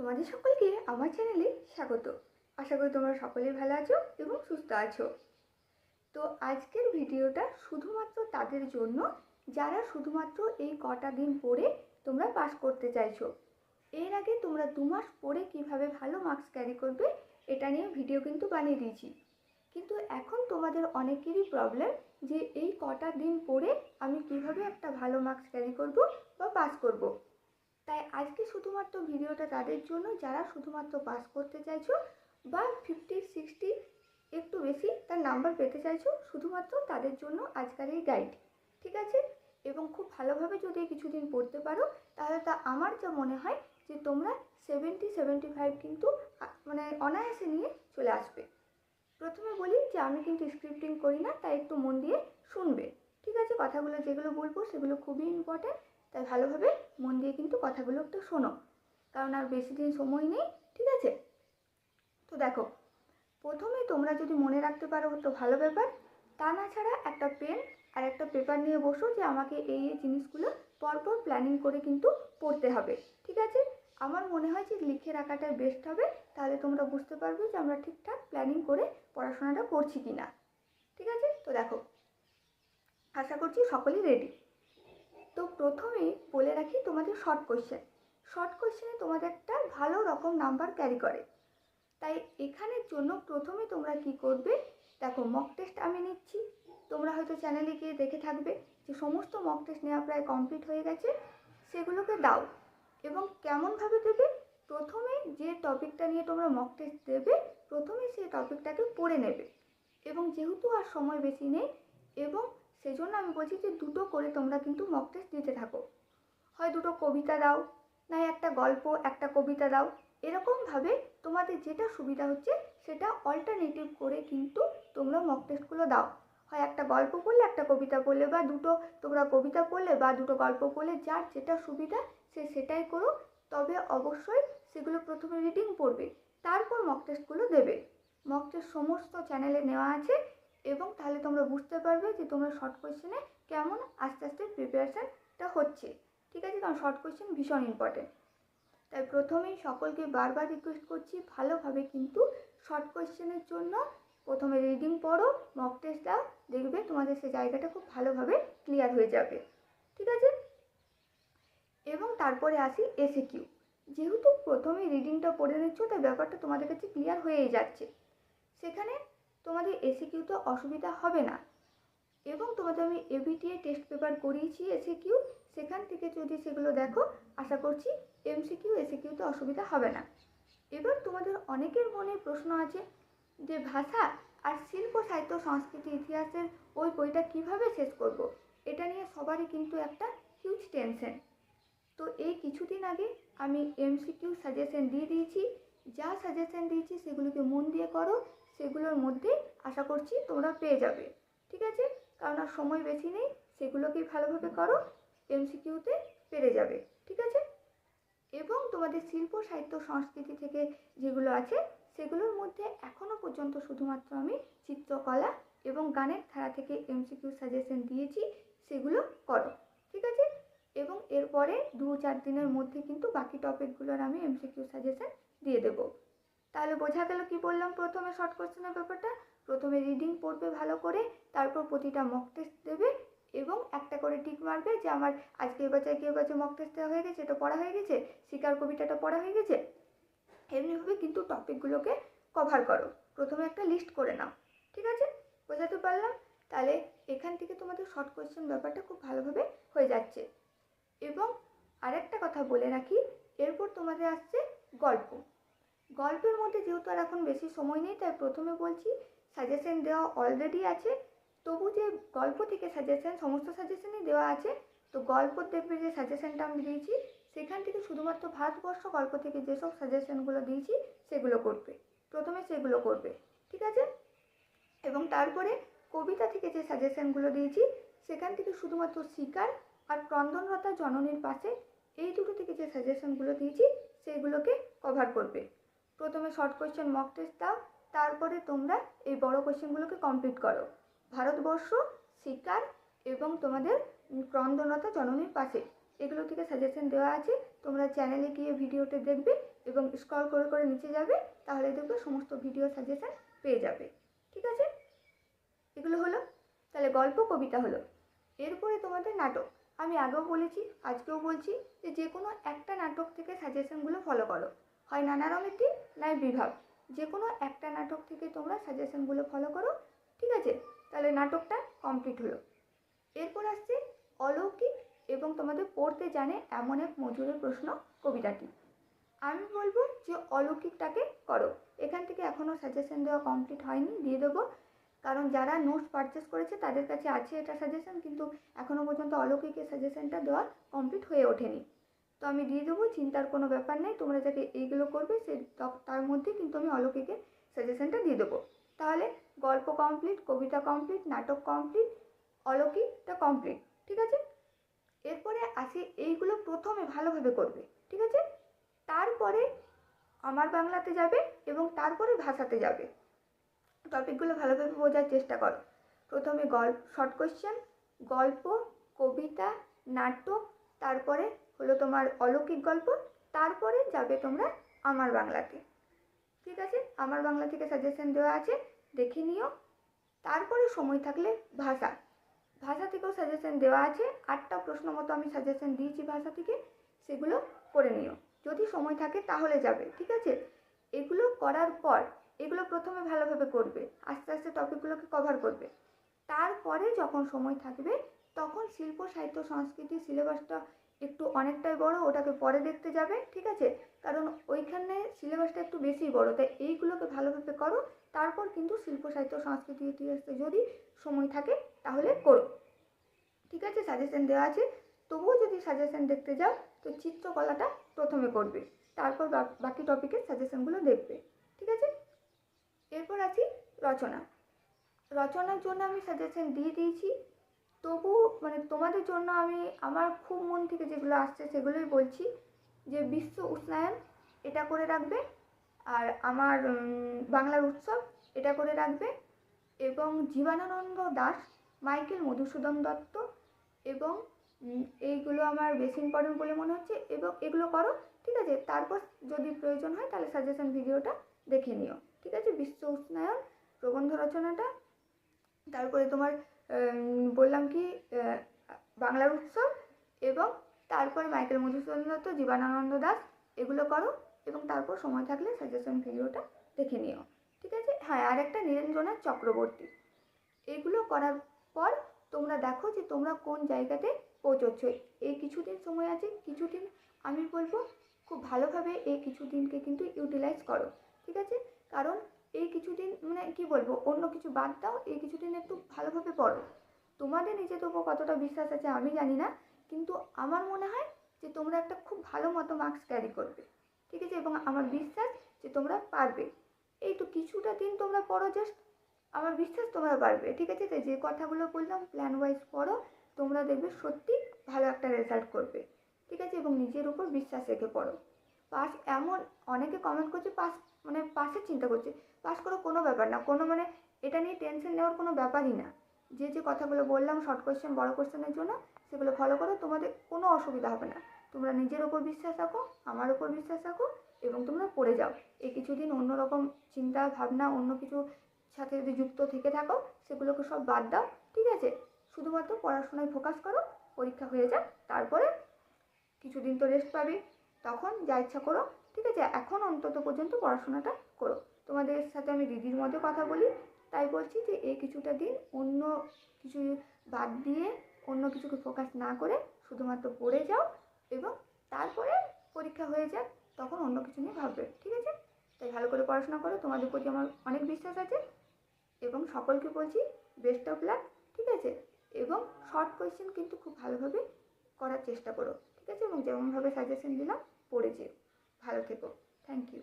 তোমাদের সকলকে আমার চ্যানেলে স্বাগত। আশা করি তোমরা সকলেই ভালো আছো এবং সুস্থ আছো। তো আজকের ভিডিওটা শুধুমাত্র তাদের জন্য, যারা শুধুমাত্র এই কটা দিন পরে তোমরা পাস করতে চাইছো। এর আগে তোমরা দু মাস পরে কীভাবে ভালো মার্কস ক্যারি করবে, এটা নিয়ে ভিডিও কিন্তু বানিয়ে দিয়েছি। কিন্তু এখন তোমাদের অনেকেরই প্রবলেম যে এই কটা দিন পরে আমি কীভাবে একটা ভালো মার্কস ক্যারি করব বা পাস করব। তাই আজকে শুধুমাত্র ভিডিওটা তাদের জন্য, যারা শুধুমাত্র পাস করতে চাইছো বা ফিফটি সিক্সটি একটু বেশি তার নাম্বার পেতে চাইছো, শুধুমাত্র তাদের জন্য আজকের এই গাইড ঠিক আছে? এবং খুব ভালোভাবে যদি কিছুদিন পড়তে পারো, তাহলে তা আমার যা মনে হয় যে তোমরা সেভেন্টি সেভেন্টি ফাইভ কিন্তু মানে অনায়াসে নিয়ে চলে আসবে। প্রথমে বলি যে আমি কিন্তু স্ক্রিপ্টিং করি না, তাই একটু মন দিয়ে শুনবে, ঠিক আছে? কথাগুলো যেগুলো বলব সেগুলো খুবই ইম্পর্ট্যান্ট তাই ভালোভাবে মন দিয়ে কিন্তু কথাগুলো একটু শোনো। কারণ আর বেশি দিন সময় নেই, ঠিক আছে? তো দেখো, প্রথমে তোমরা যদি মনে রাখতে পারো তো ভালো ব্যাপার, তা না ছাড়া একটা পেন আর একটা পেপার নিয়ে বসো যে আমাকে এই এই জিনিসগুলো পরপর প্ল্যানিং করে কিন্তু পড়তে হবে, ঠিক আছে? আমার মনে হয় যে লিখে রাখাটাই বেস্ট হবে, তাহলে তোমরা বুঝতে পারবে যে আমরা ঠিকঠাক প্ল্যানিং করে পড়াশোনাটা করছি কি না ঠিক আছে? তো দেখো, আশা করছি সকলেই রেডি তো প্রথমেই বলে রাখি তোমাদের শর্ট কোশ্চেন শর্ট কোশ্চেনে তোমাদের একটা ভালো রকম নাম্বার ক্যারি করে। তাই এখানের জন্য প্রথমে তোমরা কি করবে? দেখো মক টেস্ট আমি নিচ্ছি। তোমরা হয়তো চ্যানেলে গিয়ে দেখে থাকবে যে সমস্ত মক টেস্ট নেওয়া প্রায় কমপ্লিট হয়ে গেছে। সেগুলোকে দাও এবং কেমনভাবে দেবে? প্রথমে যে টপিকটা নিয়ে তোমরা মক টেস্ট দেবে, প্রথমে সেই টপিকটাকে পড়ে নেবে। এবং যেহেতু আর সময় বেশি নেই, এবং সেজন্য আমি বলছি যে দুটো করে তোমরা কিন্তু মক টেস্ট দিতে থাকো। হয় দুটো কবিতা দাও, নয় একটা গল্প, একটা কবিতা দাও। এরকমভাবে তোমাদের যেটা সুবিধা হচ্ছে সেটা অল্টারনেটিভ করে কিন্তু তোমরা মক টেস্টগুলো দাও। হয় একটা গল্প পড়লে একটা কবিতা পড়লে বা দুটো তোমরা কবিতা পড়লে বা দুটো গল্প পড়লে যার যেটা সুবিধা সে সেটাই করো তবে অবশ্যই সেগুলো প্রথমে রিডিং পড়বে, তারপর মক টেস্টগুলো দেবে। মক টেস্ট সমস্ত চ্যানেলে নেওয়া আছে। এবং তাহলে তোমরা বুঝতে পারবে যে তোমরা শর্ট কোয়েশ্চেনে কেমন আস্তে আস্তে প্রিপারেশানটা হচ্ছে। ঠিক আছে? কারণ শর্ট কোয়েশ্চেন ভীষণ ইম্পর্টেন্ট তাই প্রথমেই সকলকে বারবার রিকোয়েস্ট করছি, ভালোভাবে কিন্তু শর্ট কোয়েশ্চেনের জন্য প্রথমে রিডিং পড়ো মক টেস্ট দাও, দেখবে তোমাদের সেই জায়গাটা খুব ভালোভাবে ক্লিয়ার হয়ে যাবে। ঠিক আছে? এবং তারপরে আসি এসে কিউ যেহেতু প্রথমে রিডিংটা পড়ে নিচ্ছ, তাই ব্যাপারটা তোমাদের কাছে ক্লিয়ার হয়েই যাচ্ছে। সেখানে তোমাদের এসে কিউ তো অসুবিধা হবে না। এবং তোমাদের আমি এবিটিএ টেস্ট পেপার করিয়েছি এসে কিউ সেখান থেকে যদি সেগুলো দেখো, আশা করছি এমসিকিউ এসিকিউ তো অসুবিধা হবে না। এবার তোমাদের অনেকের মনে প্রশ্ন আছে যে, ভাষা আর শিল্প, সাহিত্য, সংস্কৃতি, ইতিহাসের ওই বইটা কীভাবে শেষ করব। এটা নিয়ে সবারই কিন্তু একটা হিউজ টেনশন তো এই কিছুদিন আগে আমি এমসিকিউ সাজেশন দিয়ে দিয়েছি। যা সাজেশন দিয়েছি সেগুলোকে মন দিয়ে করো। সেগুলোর মধ্যে আশা করছি তোমরা পেয়ে যাবে। ঠিক আছে? কারণ আর সময় বেশি নেই, সেগুলোকেই ভালোভাবে করো এমসিকিউতে পেরে যাবে। ঠিক আছে? এবং তোমাদের শিল্প, সাহিত্য, সংস্কৃতি থেকে যেগুলো আছে, সেগুলোর মধ্যে এখনও পর্যন্ত শুধুমাত্র আমি চিত্রকলা এবং গানের ধারা থেকে এমসিকিউ সাজেশন দিয়েছি, সেগুলো করো। ঠিক আছে? এবং এরপরে দু চার দিনের মধ্যে কিন্তু বাকি টপিকগুলোর আমি এমসিকিউ সাজেশন দিয়ে দেবো। তাহলে বোঝা গেল কি বললাম প্রথমে শর্ট কোশ্চেনের ব্যাপারটা? প্রথমে রিডিং পড়বে ভালো করে, তারপর প্রতিটা মক টেস্ট দেবে এবং একটা করে টিক মারবে যে আমার আজকে বাচ্চায় কেউ বাচ্চা মক টেস্ট দেওয়া হয়ে গেছে, এটা পড়া হয়ে গেছে, শিকার কবিতাটা পড়া হয়ে গেছে। এমনিভাবে কিন্তু টপিকগুলোকে কভার করো। প্রথমে একটা লিস্ট করে নাও, ঠিক আছে? বোঝাতে পারলাম? তাহলে এখান থেকে তোমাদের শর্ট কোয়েশ্চেন ব্যাপারটা খুব ভালোভাবে হয়ে যাচ্ছে। এবং আরেকটা কথা বলে রাখি, এরপর তোমাদের আসছে গল্প। গল্পের মধ্যে যেহেতু আর এখন বেশি সময় নেই, তাই প্রথমে বলছি সাজেশন দেওয়া অলরেডি আছে। তবু যে গল্প থেকে সাজেশন সমস্ত সাজেশনই দেওয়া আছে। তো গল্প দেখবে যে সাজেশনটা আমি দিয়েছি, সেখান থেকে শুধুমাত্র ভারতবর্ষ গল্প থেকে যেসব সাজেশনগুলো দিয়েছি, সেগুলো করবে। প্রথমে সেগুলো করবে, ঠিক আছে? এবং তারপরে কবিতা থেকে যে সাজেশনগুলো দিয়েছি, সেখান থেকে শুধুমাত্র শিকার আর ক্রন্দনরতা জননীর পাশে এই দুটো থেকে যে সাজেশনগুলো দিয়েছি সেইগুলোকে কভার করবে। প্রথমে শর্ট কোয়েশ্চেন মক টেস্ট দাও, তারপরে তোমরা এই বড় কোয়েশ্চেনগুলোকে কমপ্লিট করো। ভারতবর্ষ, শিকার এবং তোমাদের ক্রন্দনতা জননীর পাশে। এগুলো থেকে সাজেশন দেওয়া আছে, তোমরা চ্যানেলে গিয়ে ভিডিওতে দেখবে এবং স্ক্রল করে করে নিচে যাবে, তাহলে দেখবে সমস্ত ভিডিও সাজেশন পেয়ে যাবে। ঠিক আছে? এগুলো হলো, তাহলে গল্প, কবিতা হলো। এরপরে তোমাদের নাটক। আমি আগেও বলেছি, আজকেও বলছি যে যে কোনো একটা নাটক থেকে সাজেশনগুলো ফলো করো। হয় নানা রঙের টিম নয় বিভাগ। যে কোনো একটা নাটক থেকে তোমরা সাজেশনগুলো ফলো করো, ঠিক আছে? তাহলে নাটকটা কমপ্লিট হলো। এরপর আসছে অলৌকিক এবং তোমাদের পড়তে জানে এমন এক মজুরের প্রশ্ন কবিতাটি। আমি বলব যে অলৌকিকটাকে করো। এখান থেকে এখনও সাজেশন দেওয়া কমপ্লিট হয়নি, দিয়ে দেবো। কারণ যারা নোটস পারচেস করেছে, তাদের কাছে আছে এটা সাজেশন কিন্তু এখনও পর্যন্ত অলৌকিকের সাজেশনটা দেওয়া কমপ্লিট হয়ে ওঠেনি। তো আমি দিয়ে দেবো, চিন্তার কোনো ব্যাপার নেই, তোমরা যাকে এইগুলো করবে, সে তার মধ্যে কিন্তু আমি অলৌকিকের সাজেশনটা দিয়ে দেবো। তাহলে গল্প কমপ্লিট কবিতা কমপ্লিট নাটক কমপ্লিট অলৌকিকটা কমপ্লিট ঠিক আছে? এরপরে আসি এইগুলো প্রথমে ভালোভাবে করবে, ঠিক আছে? তারপরে আমার বাংলাতে যাবে এবং তারপরে ভাষাতে যাবে। টপিকগুলো ভালোভাবে বোঝার চেষ্টা করো। প্রথমে গল্প শর্ট কোয়েশ্চেন গল্প, কবিতা, নাটক, তারপরে হলো তোমার অলৌকিক গল্প, তারপরে যাবে তোমরা আমার বাংলাতে। ঠিক আছে? আমার বাংলা থেকে সাজেশন দেওয়া আছে, দেখে নিও। তারপরে সময় থাকলে ভাষা। ভাষা থেকেও সাজেশন দেওয়া আছে। আটটা প্রশ্ন মতো আমি সাজেশন দিয়েছি ভাষা থেকে, সেগুলো করে নিও। যদি সময় থাকে তাহলে যাবে, ঠিক আছে? এগুলো করার পর, এগুলো প্রথমে ভালোভাবে করবে। আস্তে আস্তে টপিকগুলোকে কভার করবে। তারপরে যখন সময় থাকবে, তখন শিল্প, সাহিত্য, সংস্কৃতি সিলেবাসটা একটু অনেকটাই বড়, ওটাকে পরে দেখতে যাবে, ঠিক আছে? কারণ ওইখানে সিলেবাসটা একটু বেশি বড়, তাই এইগুলোকে ভালোভাবে করো। তারপর কিন্তু শিল্প, সাহিত্য, সংস্কৃতি, ইতিহাসে যদি সময় থাকে, তাহলে করো। ঠিক আছে? সাজেশন দেওয়া আছে। তবুও যদি সাজেশন দেখতে যাও, তো চিত্রকলাটা প্রথমে করবে। তারপর বাকি টপিকের সাজেশনগুলো দেখবে। ঠিক আছে? এরপর আছি রচনা। রচনার জন্য আমি সাজেশন দিয়ে দিয়েছি। তবু মানে তোমাদের জন্য আমি, আমার খুব মন থেকে যেগুলো আসছে সেগুলোই বলছি। যে বিশ্ব উষ্ণায়ন, এটা করে রাখবে। আর আমার বাংলার উৎসব, এটা করে রাখবে। এবং জীবনানন্দ দাস, মাইকেল মধুসূদন দত্ত এবং এইগুলো আমার বেশি ইম্পর্টেন্ট বলে মনে হচ্ছে। এবং এগুলো করো, ঠিক আছে? তারপর যদি প্রয়োজন হয় তাহলে সাজেশন ভিডিওটা দেখে নিও। ঠিক আছে? বিশ্ব উষ্ণায়ন, প্রবন্ধ রচনাটা। তারপরে তোমার বললাম কি বাংলার উৎসব এবং তারপর মাইকেল মধুসূদন দত্ত জীবনানন্দ দাস, এগুলো করো এবং তারপর সময় থাকলে সাজেশন ভিডিওটা দেখে নিও। ঠিক আছে? হ্যাঁ আর একটা নিরঞ্জনা চক্রবর্তী। এগুলো করার পর তোমরা দেখো যে তোমরা কোন জায়গাতে পৌঁছচ্ছ। এই কিছুদিন সময় আছে, কিছুদিন আমি বলব খুব ভালোভাবে এই কিছুদিনকে কিন্তু ইউটিলাইজ করো। ঠিক আছে? কারণ এই কিছুদিন মানে কি বলব, অন্য কিছু বাদ দাও, এই কিছুদিন একটু ভালোভাবে পড়ো। তোমাদের নিজেদের উপর কতটা বিশ্বাস আছে আমি জানি না, কিন্তু আমার মনে হয় যে তোমরা একটা খুব ভালো মতো মার্কস ক্যারি করবে, ঠিক আছে? এবং আমার বিশ্বাস যে তোমরা পারবে। এই তো কিছুটা দিন তোমরা পড়ো জাস্ট আমার বিশ্বাস তোমরা পারবে, ঠিক আছে? যে কথাগুলো বললাম প্ল্যান ওয়াইজ পড়ো, তোমরা দেখবে সত্যি ভালো একটা রেজাল্ট করবে, ঠিক আছে? এবং নিজের উপর বিশ্বাস রেখে পড়ো। পাস এমন অনেকে কমেন্ট করছে পাস মানে পাসের চিন্তা করছে পাস করো কোনো ব্যাপার না, কোনো মানে এটা নিয়ে টেনশন নেওয়ার কোনো ব্যাপারই না। যে যে কথাগুলো বললাম শর্ট কোয়েশ্চেন বড় কোয়েশ্চেনের জন্য, সেগুলো ফলো করো, তোমাদের কোনো অসুবিধা হবে না। তোমরা নিজের ওপর বিশ্বাস রাখো, আমার ওপর বিশ্বাস রাখো, এবং তোমরা পড়ে যাও। এই কিছুদিন অন্যরকম চিন্তা, ভাবনা, অন্য কিছু সাথে যদি যুক্ত থেকে থাকো, সেগুলোকে সব বাদ দাও, ঠিক আছে? শুধুমাত্র পড়াশোনায় ফোকাস করো, পরীক্ষা হয়ে যাক, তারপরে কিছুদিন তো রেস্ট পাবে, তখন যা ইচ্ছা করো, ঠিক আছে? এখন অন্তত পর্যন্ত পড়াশোনাটা করো। তোমাদের সাথে আমি দিদির মধ্যে কথা বলি তাই বলছি যে এই কিছুটা দিন অন্য কিছু বাদ দিয়ে অন্য কিছুকে ফোকাস না করে শুধুমাত্র পড়ে যাও এবং তারপরে পরীক্ষা হয়ে যাক, তখন অন্য কিছু নিয়ে ভাববে, ঠিক আছে? তাই ভালো করে পড়াশোনা করো, তোমাদের প্রতি আমার অনেক বিশ্বাস আছে এবং সকলকে বলছি বেস্ট অফ লাক ঠিক আছে? এবং শর্ট কোয়েশ্চেন কিন্তু খুব ভালোভাবে করার চেষ্টা করো, ঠিক আছে? এবং যেমনভাবে সাজেশন দিলাম, পড়ে যেও, ভালো থেকো থ্যাংক ইউ